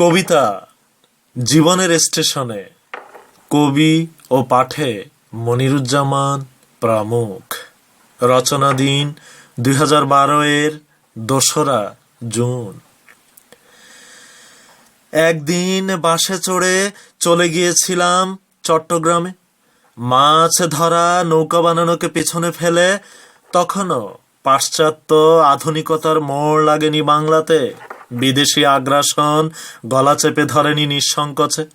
কবিতা জীবনের স্টেশনে। কবি ও পাঠে মনিরুজ্জামান প্রমুখ। রচনা দিন দুই হাজার বারো এর দোসরা জুন। একদিন বাসে চড়ে চলে গিয়েছিলাম চট্টগ্রামে। মাছ ধরা, নৌকা বানানোকে পেছনে ফেলে তখনও পাশ্চাত্য আধুনিকতার মোড় লাগেনি বাংলাতে। বিদেশি আগ্রাসন গলা চেপে ধরেনি নিঃসংকোচে।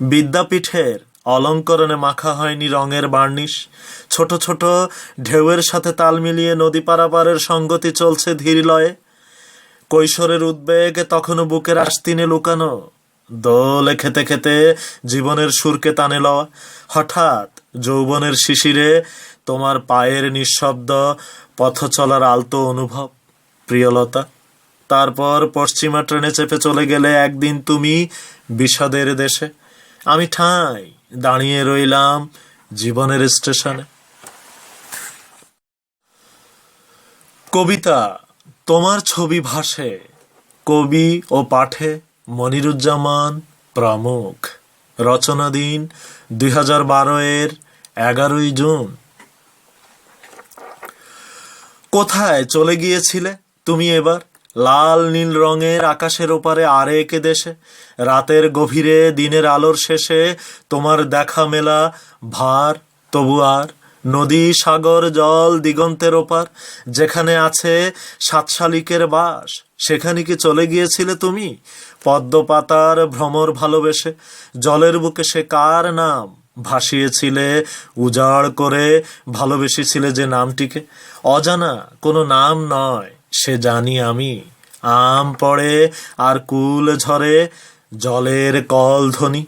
বিদ্যাপীঠের অলঙ্করণে মাখা হয়নি রঙের বার্নিশ। ছোট ছোট ঢেউয়ের সাথে তাল মিলিয়ে নদী পারাপারের সঙ্গতি চলছে ধীর লয়ে কৈশোরের উদ্বেগ তখনও বুকের আস্তিনে লুকানো। দোলে খেতে খেতে জীবনের সুরকে টানে লওয়া। হঠাৎ যৌবনের শিশিরে তোমার পায়ের নিঃশব্দ পথ চলার আলতো অনুভব। প্রিয়লতা তারপর পশ্চিমা ট্রেনে চেপে চলে গেলে একদিন তুমি বিষাদের দেশে। আমি ঠাঁই দাঁড়িয়ে রইলাম জীবনের স্টেশনে। কবিতা, তোমার ছবি ভাসে। কবি ও পাঠে মনিরুজ্জামান প্রমুখ। রচনা দিন দুই হাজার বারো এর এগারোই জুন। কোথায় চলে গিয়েছিলে তুমি এবার? লাল, নীল রঙের আকাশের ওপারে আরেক দেশে, রাতের গভীরে, দিনের আলোর শেষে, তোমার দেখা মেলা, ভার, তবু আর, নদী, সাগর, জল, দিগন্তের ওপার, যেখানে আছে সাতশালিকের বাস, সেখানে কি চলে গিয়েছিলে তুমি? পদ্ম পাতার ভ্রমর ভালোবেসে, জলের বুকে সে কার নাম? ভাসিয়েছিলে, উজাড় করে ভালোবেসেছিলে যে নামটিকে। অজানা কোনো নাম নয়। সে জানি আমি। আম পড়ে আর কুল ঝরে, জলের কল ধ্বনি।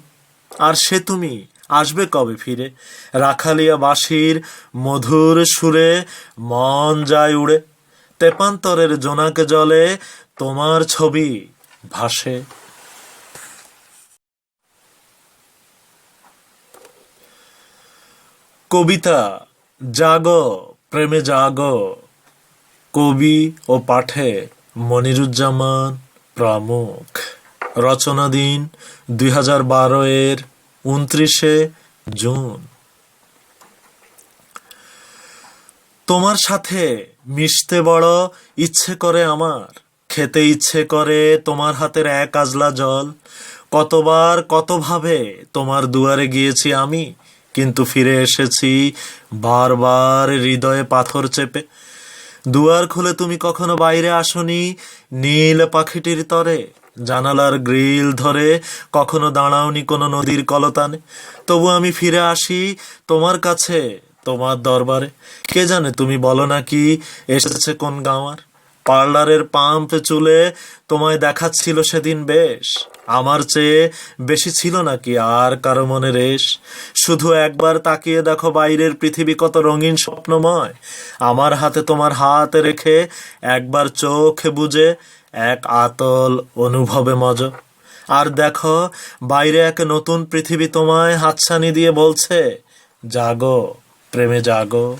আর সে তুমি আসবে কবে ফিরে? রাখালিয়া বাসির মধুর সুরে মন যায় উড়ে। তেপান্তরের জোনাকে জলে তোমার ছবি ভাসে। কবিতা, জাগ, প্রেমে জাগ কবি ও পাঠে মনিরুজ্জামান প্রমুখ। রচনা দিন দুই হাজার বারো এর উনত্রিশে জুন। তোমার সাথে মিশতে বড় ইচ্ছে করে আমার। খেতে ইচ্ছে করে তোমার হাতের এক আজলা জল। কতবার কতভাবে তোমার দুয়ারে গিয়েছি আমি, কিন্তু ফিরে এসেছি বারবার হৃদয়ে পাথর চেপে। দুয়ার খুলে তুমি কখনো বাইরে আসনি? নীল পাখিটির তরে, জানালার গ্রিল ধরে কখনো দাঁড়াওনি কোনো নদীর কলতানে? তবু আমি ফিরে আসি তোমার কাছে, তোমার দরবারে। কে জানে তুমি বলো নাকি এসেছে কোন গাঁওয়ার? পার্লারের পাম্প চুলে তোমায় দেখাচ্ছিল সেদিন বেশ। আমার চেয়ে বেশি ছিল নাকি আর কারও মনে রেশ? শুধু একবার তাকিয়ে দেখো বাইরের পৃথিবী কত রঙিন স্বপ্নময়। আমার হাতে তোমার হাত রেখে একবার চোখে বুঝে এক আতল অনুভবে মজ। আর দেখো বাইরে এক নতুন পৃথিবী তোমায় হাতছানি দিয়ে বলছে, জাগো, প্রেমে জাগো।